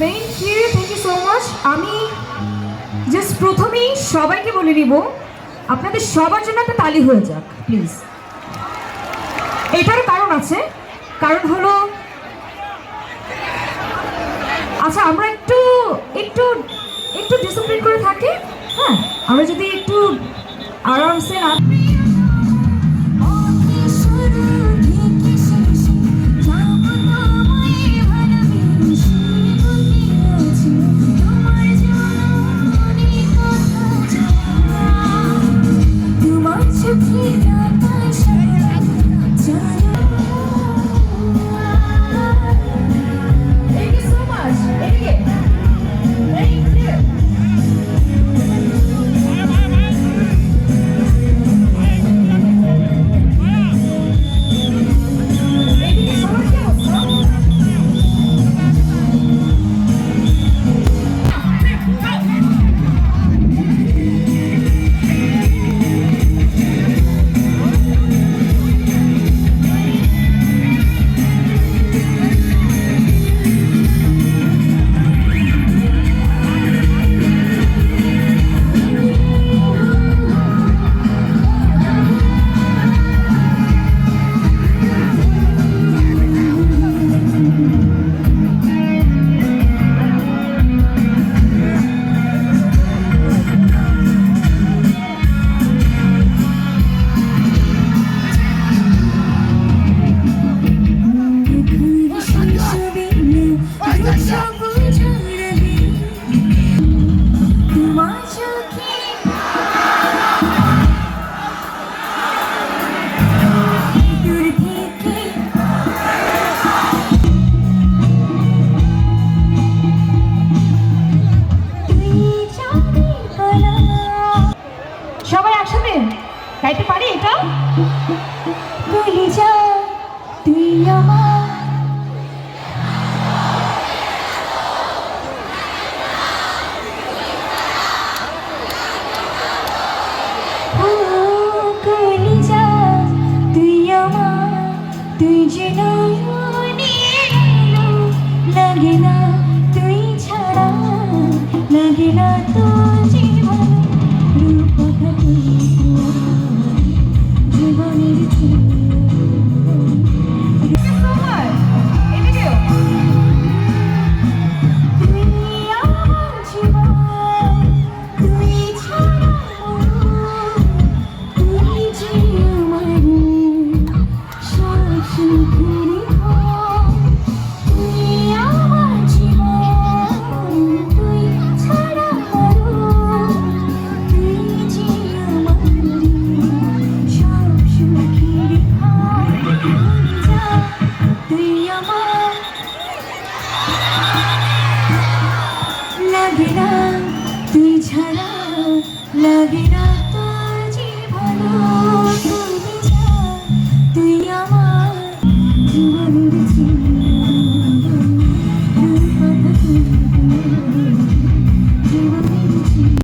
Thank you thank you so much আমি just প্রথমেই সবাইকে বলে নিব, আপনাদের সবার জন্য একটা তালি হয়ে যাক প্লিজ এটারও কারণ আছে, কারণ হলো আচ্ছা আমরা একটু একটু একটু ডিসিপ্লিন করে থাকি হ্যাঁ? আমরা যদি একটু আরামসে না গাইতে পারি এটা? ভুলে যা, তুই আমার। তুই তুই নিয়ে লাগে না তুই ছাড়া, লাগে না তো লাগে না তুই ছাড়া লাগে না